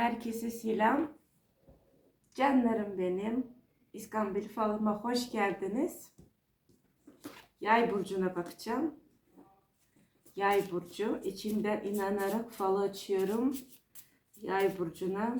Herkese selam. Canlarım benim. İskambil falıma hoş geldiniz. Yay burcuna bakacağım. Yay burcu. İçimden inanarak falı açıyorum. Yay burcuna.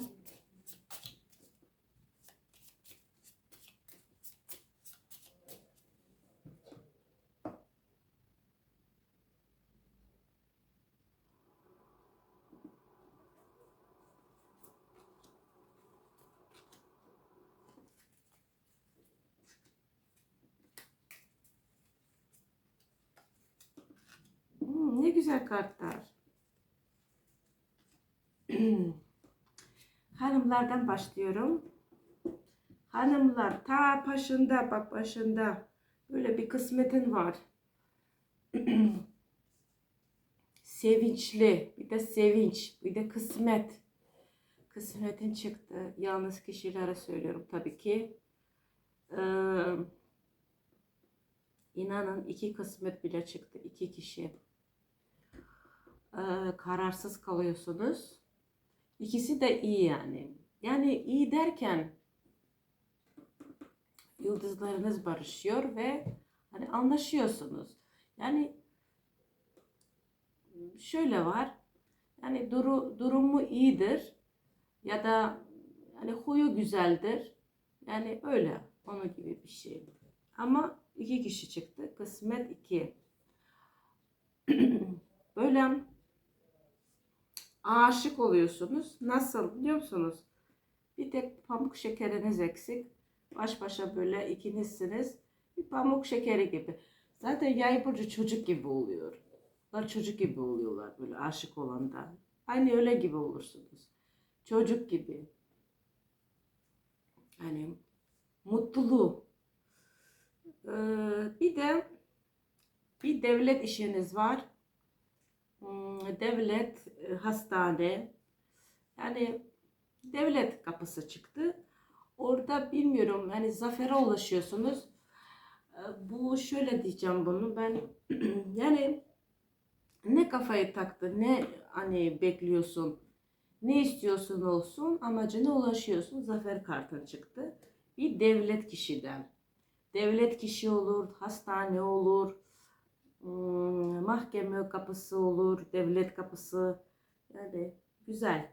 Hmm, ne güzel kartlar. Hanımlardan başlıyorum. Hanımlar ta başında bak başında böyle bir kısmetin var. Sevinçli, bir de sevinç, bir de kısmet. Kısmetin çıktı. Yalnız kişilere söylüyorum tabii ki. Ee, inanın iki kısmet bile çıktı. iki kişi. Ee, kararsız kalıyorsunuz. İkisi de iyi yani. Yani iyi derken yıldızlarınız barışıyor ve hani anlaşıyorsunuz. Yani şöyle var. Yani duru, durumu iyidir ya da hani huyu güzeldir. Yani öyle onun gibi bir şey. Ama iki kişi çıktı. Kısmet iki. Böyle aşık oluyorsunuz. Nasıl biliyor musunuz? Bir tek pamuk şekeriniz eksik. Baş başa böyle ikinizsiniz. Bir pamuk şekeri gibi. Zaten yay burcu çocuk gibi oluyor. Bunlar çocuk gibi oluyorlar böyle aşık olanda. Aynı öyle gibi olursunuz. Çocuk gibi. Hani mutlu. Ee, bir de bir devlet işiniz var. Hmm, devlet, e, hastane. Yani devlet kapısı çıktı. Orada bilmiyorum hani zafere ulaşıyorsunuz. Ee, Bu şöyle diyeceğim bunu ben yani ne kafayı taktı ne hani bekliyorsun ne istiyorsun olsun amacına ulaşıyorsun zafer kartın çıktı. Bir devlet kişiden. Devlet kişi olur, hastane olur, mahkeme kapısı olur, devlet kapısı. Yani güzel.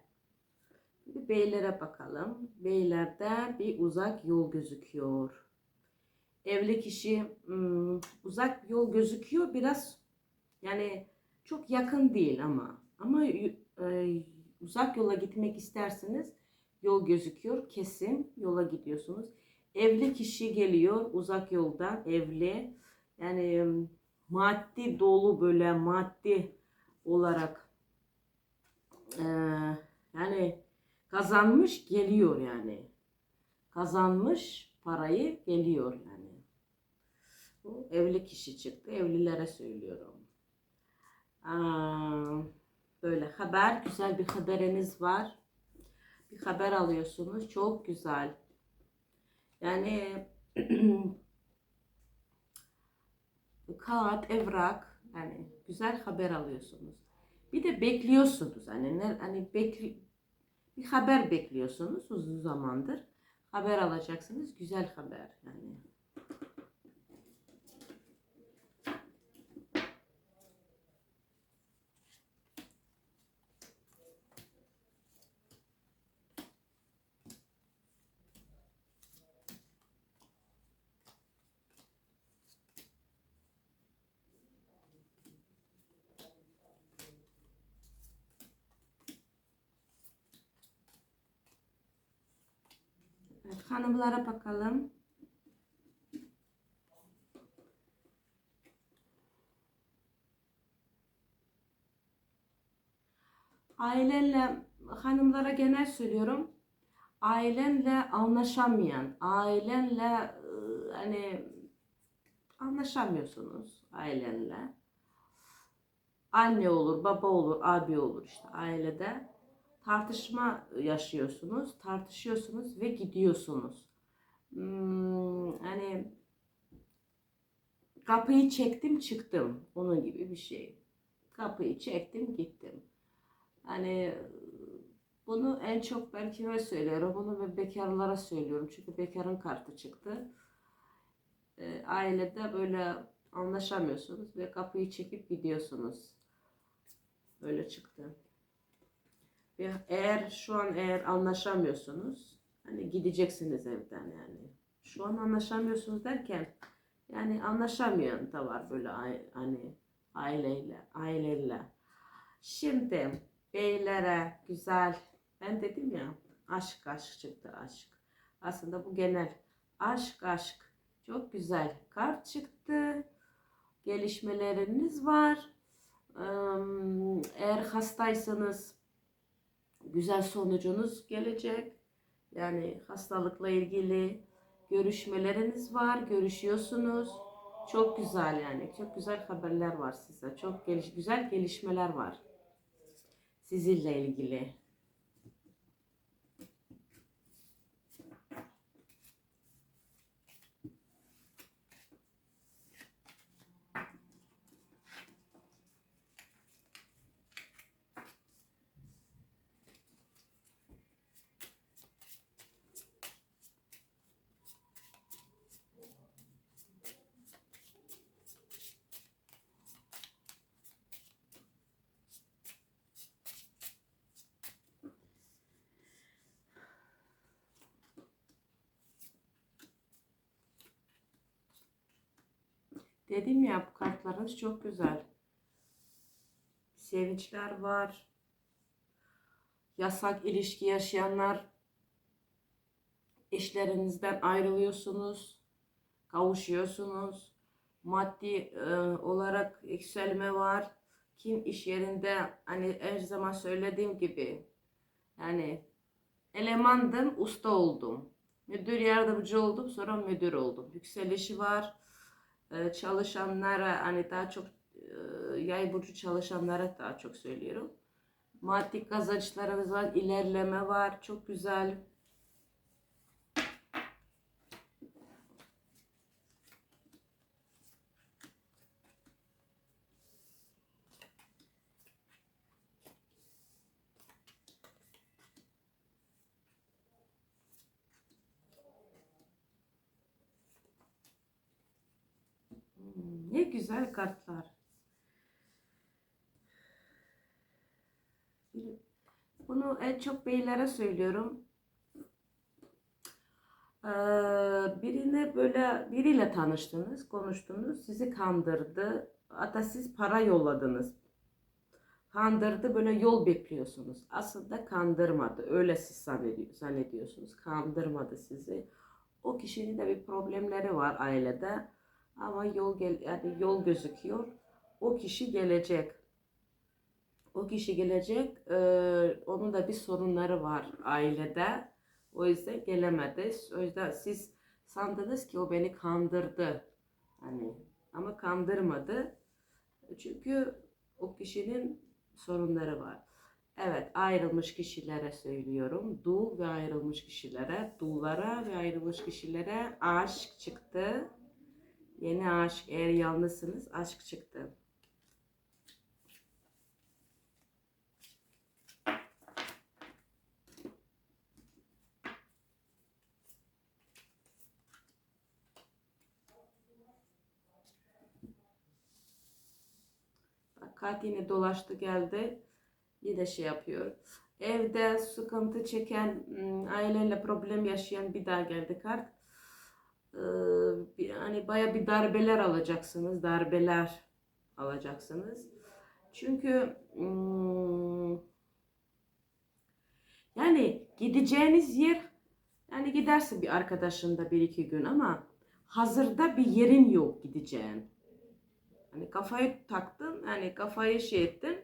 Bir beylere bakalım. Beylerde bir uzak yol gözüküyor. Evli kişi hmm, uzak yol gözüküyor biraz yani çok yakın değil ama ama e, uzak yola gitmek isterseniz yol gözüküyor kesin yola gidiyorsunuz. Evli kişi geliyor uzak yoldan evli yani maddi dolu böyle maddi olarak e, yani kazanmış geliyor yani. Kazanmış parayı geliyor yani. Bu evli kişi çıktı evlilere söylüyorum. Aa, böyle haber güzel bir haberiniz var. Bir haber alıyorsunuz çok güzel. Yani kağıt, evrak yani güzel haber alıyorsunuz. Bir de bekliyorsunuz hani ne, hani bekli, bir haber bekliyorsunuz uzun zamandır. Haber alacaksınız. Güzel haber yani. Evet, hanımlara bakalım. Ailenle hanımlara genel söylüyorum. Ailenle anlaşamayan, ailenle e, hani anlaşamıyorsunuz ailenle. Anne olur, baba olur, abi olur işte ailede tartışma yaşıyorsunuz, tartışıyorsunuz ve gidiyorsunuz. Hmm, hani kapıyı çektim çıktım, onun gibi bir şey. Kapıyı çektim gittim. Hani Bunu en çok ben kime söylüyorum? Bunu ben bekarlara söylüyorum. Çünkü bekarın kartı çıktı. Ee, ailede böyle anlaşamıyorsunuz ve kapıyı çekip gidiyorsunuz. Öyle çıktı. Ve eğer şu an eğer anlaşamıyorsunuz hani gideceksiniz evden yani. Şu an anlaşamıyorsunuz derken yani anlaşamayan da var böyle hani aileyle aileyle. Şimdi beylere güzel ben dedim ya aşk aşk çıktı aşk. Aslında bu genel aşk aşk çok güzel kart çıktı. Gelişmeleriniz var. Eğer hastaysanız güzel sonucunuz gelecek. Yani hastalıkla ilgili görüşmeleriniz var, görüşüyorsunuz. Çok güzel yani. Çok güzel haberler var size. Çok geliş güzel gelişmeler var. Sizinle ilgili. Dedim ya bu kartlarınız çok güzel. Sevinçler var. Yasak ilişki yaşayanlar eşlerinizden ayrılıyorsunuz. Kavuşuyorsunuz. Maddi e, olarak yükselme var. Kim iş yerinde hani her zaman söylediğim gibi yani elemandım, usta oldum. Müdür yardımcı oldum, sonra müdür oldum. Yükselişi var e, çalışanlara hani daha çok e, yay burcu çalışanlara daha çok söylüyorum. Maddi kazançlarınız var, ilerleme var. Çok güzel. Hmm, Ne güzel kartlar. Bunu en çok beylere söylüyorum. Ee, birine böyle biriyle tanıştınız, konuştunuz, sizi kandırdı. Hatta siz para yolladınız. Kandırdı, böyle yol bekliyorsunuz. Aslında kandırmadı. Öyle siz zannediyor- zannediyorsunuz. Kandırmadı sizi. O kişinin de bir problemleri var ailede. Ama yol gel yani yol gözüküyor. O kişi gelecek. O kişi gelecek. eee, onun da bir sorunları var ailede. O yüzden gelemedi. O yüzden siz sandınız ki o beni kandırdı. Hani ama kandırmadı. Çünkü o kişinin sorunları var. Evet, ayrılmış kişilere söylüyorum. Dul ve ayrılmış kişilere, dullara ve ayrılmış kişilere aşk çıktı. Yeni aşk, eğer yalnızsınız aşk çıktı. Kart yine dolaştı geldi. Yine şey yapıyor. Evde sıkıntı çeken, ım, aileyle problem yaşayan bir daha geldi kart. Ee, bir, hani baya bir darbeler alacaksınız, darbeler alacaksınız. Çünkü ım, yani gideceğiniz yer yani gidersin bir arkadaşında bir iki gün ama hazırda bir yerin yok gideceğin. Hani kafayı taktın, hani kafayı şey ettin.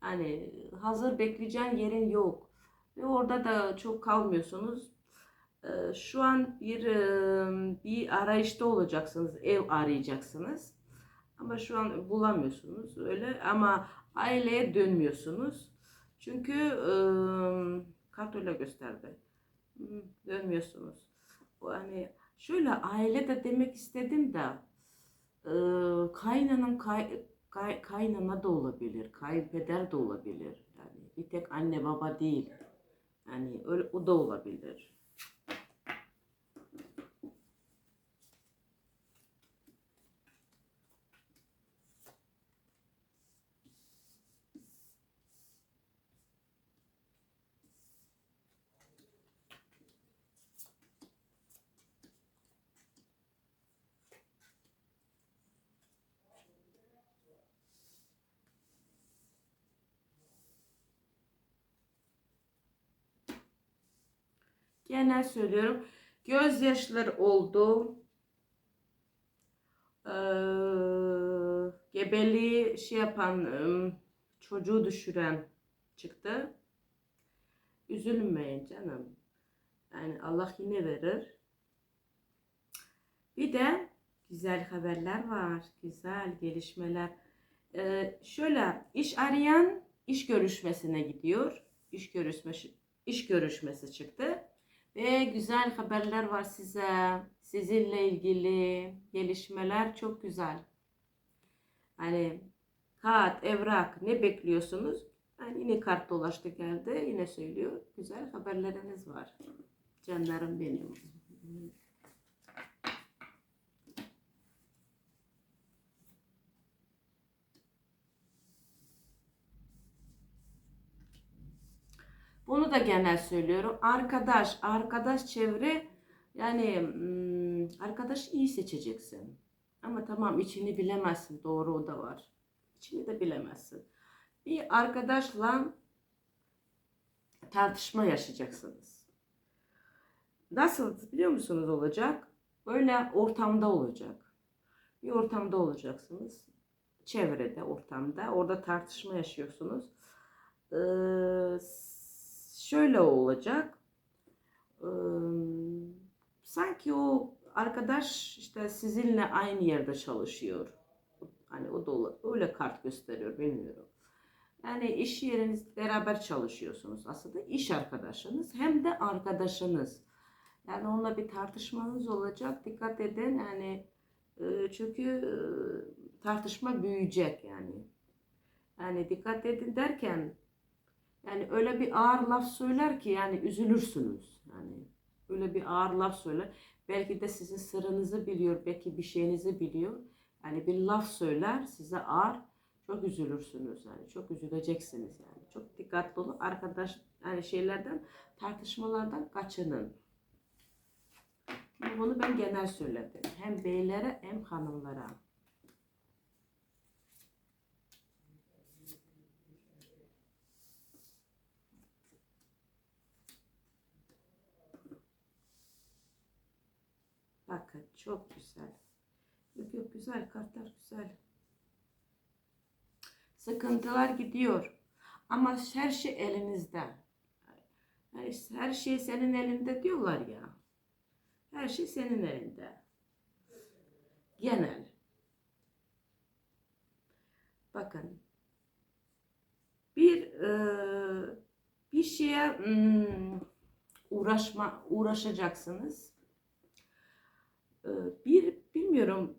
Hani hazır bekleyeceğin yerin yok. Ve orada da çok kalmıyorsunuz. Ee, Şu an bir e, bir arayışta olacaksınız, ev arayacaksınız. Ama şu an bulamıyorsunuz öyle ama aileye dönmüyorsunuz. Çünkü e, kart öyle gösterdi. Hmm, Dönmüyorsunuz. Hani şöyle aile de demek istedim de e, kay, kay, kaynana da olabilir, kayınpeder de olabilir. Yani bir tek anne baba değil. Hani öyle, o da olabilir. Genel söylüyorum. Gözyaşları oldu. Ee, gebeliği şey yapan, çocuğu düşüren çıktı. Üzülmeyin canım. Yani Allah yine verir. Bir de güzel haberler var. Güzel gelişmeler. Ee, şöyle iş arayan iş görüşmesine gidiyor. İş görüşmesi iş görüşmesi çıktı. Ve güzel haberler var size. Sizinle ilgili gelişmeler çok güzel. Hani kağıt, evrak ne bekliyorsunuz? Yani yine kart dolaştı geldi. Yine söylüyor. Güzel haberleriniz var. Canlarım benim. Bunu da genel söylüyorum. Arkadaş, arkadaş çevre yani hmm, arkadaş iyi seçeceksin. Ama tamam içini bilemezsin. Doğru o da var. İçini de bilemezsin. Bir arkadaşla tartışma yaşayacaksınız. Nasıl biliyor musunuz olacak? Böyle ortamda olacak. Bir ortamda olacaksınız. Çevrede, ortamda. Orada tartışma yaşıyorsunuz. Ee, şöyle olacak. Ee, sanki o arkadaş işte sizinle aynı yerde çalışıyor. Hani o da öyle kart gösteriyor bilmiyorum. Yani iş yeriniz beraber çalışıyorsunuz. Aslında iş arkadaşınız hem de arkadaşınız. Yani onunla bir tartışmanız olacak. Dikkat edin yani çünkü tartışma büyüyecek yani. Yani dikkat edin derken yani öyle bir ağır laf söyler ki yani üzülürsünüz. Yani öyle bir ağır laf söyler. Belki de sizin sırrınızı biliyor, belki bir şeyinizi biliyor. Yani bir laf söyler size ağır, çok üzülürsünüz yani çok üzüleceksiniz yani. Çok dikkatli olun arkadaş yani şeylerden tartışmalardan kaçının. Bunu ben genel söyledim. Hem beylere hem hanımlara. Bakın çok güzel. Yok yok güzel kartlar güzel. Sıkıntılar gidiyor. Ama her şey elinizde. Yani her şey senin elinde diyorlar ya. Her şey senin elinde. Genel. Bakın. Bir e, bir şeye hmm, uğraşma uğraşacaksınız. E, bir bilmiyorum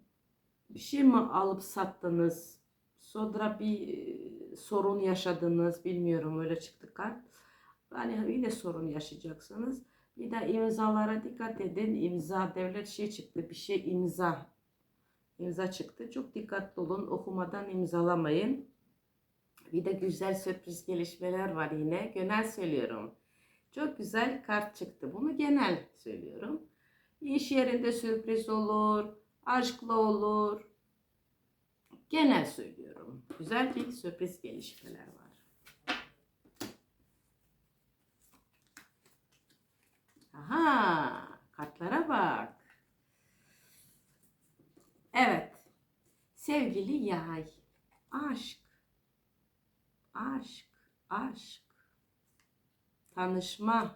bir şey mi alıp sattınız? Sonra bir e, sorun yaşadınız. Bilmiyorum öyle çıktı kart. Yani yine sorun yaşayacaksınız. Bir de imzalara dikkat edin. İmza devlet şey çıktı. Bir şey imza. İmza çıktı. Çok dikkatli olun. Okumadan imzalamayın. Bir de güzel sürpriz gelişmeler var yine. Genel söylüyorum. Çok güzel kart çıktı. Bunu genel söylüyorum. İş yerinde sürpriz olur. Aşkla olur. Genel söylüyorum. Güzel bir sürpriz gelişmeler var. Aha, kartlara bak. Evet. Sevgili yay. Aşk. Aşk. Aşk. Tanışma.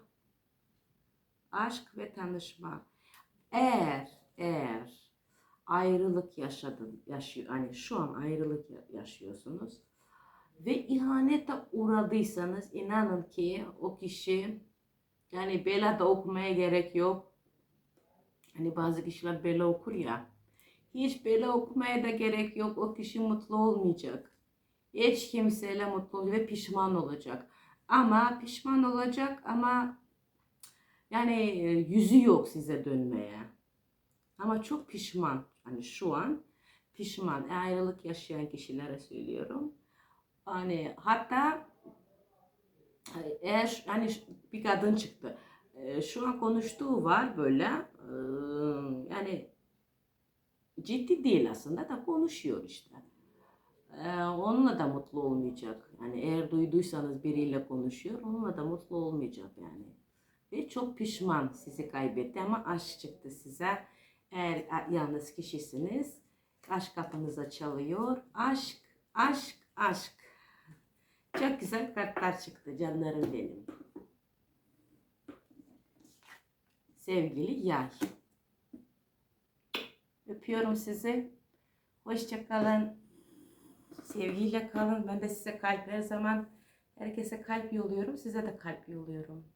Aşk ve tanışma. Eğer, eğer ayrılık yaşadın, yaşıyor, hani şu an ayrılık ya- yaşıyorsunuz ve ihanete uğradıysanız inanın ki o kişi yani bela da okumaya gerek yok. Hani bazı kişiler bela okur ya. Hiç bela okumaya da gerek yok. O kişi mutlu olmayacak. Hiç kimseyle mutlu ve pişman olacak. Ama pişman olacak ama yani e, yüzü yok size dönmeye. Ama çok pişman. Hani şu an pişman. E, ayrılık yaşayan kişilere söylüyorum. Hani hatta e, eğer hani bir kadın çıktı. E, Şu an konuştuğu var böyle. Yani ciddi değil aslında da konuşuyor işte. Onunla da mutlu olmayacak. Yani eğer duyduysanız biriyle konuşuyor, onunla da mutlu olmayacak yani. Ve çok pişman sizi kaybetti ama aşk çıktı size. Eğer yalnız kişisiniz, aşk kapınıza çalıyor. Aşk, aşk, aşk. Çok güzel kartlar çıktı canlarım benim. Sevgili yay. Öpüyorum sizi. Hoşça kalın. Sevgiyle kalın. Ben de size kalp her zaman herkese kalp yolluyorum. Size de kalp yolluyorum.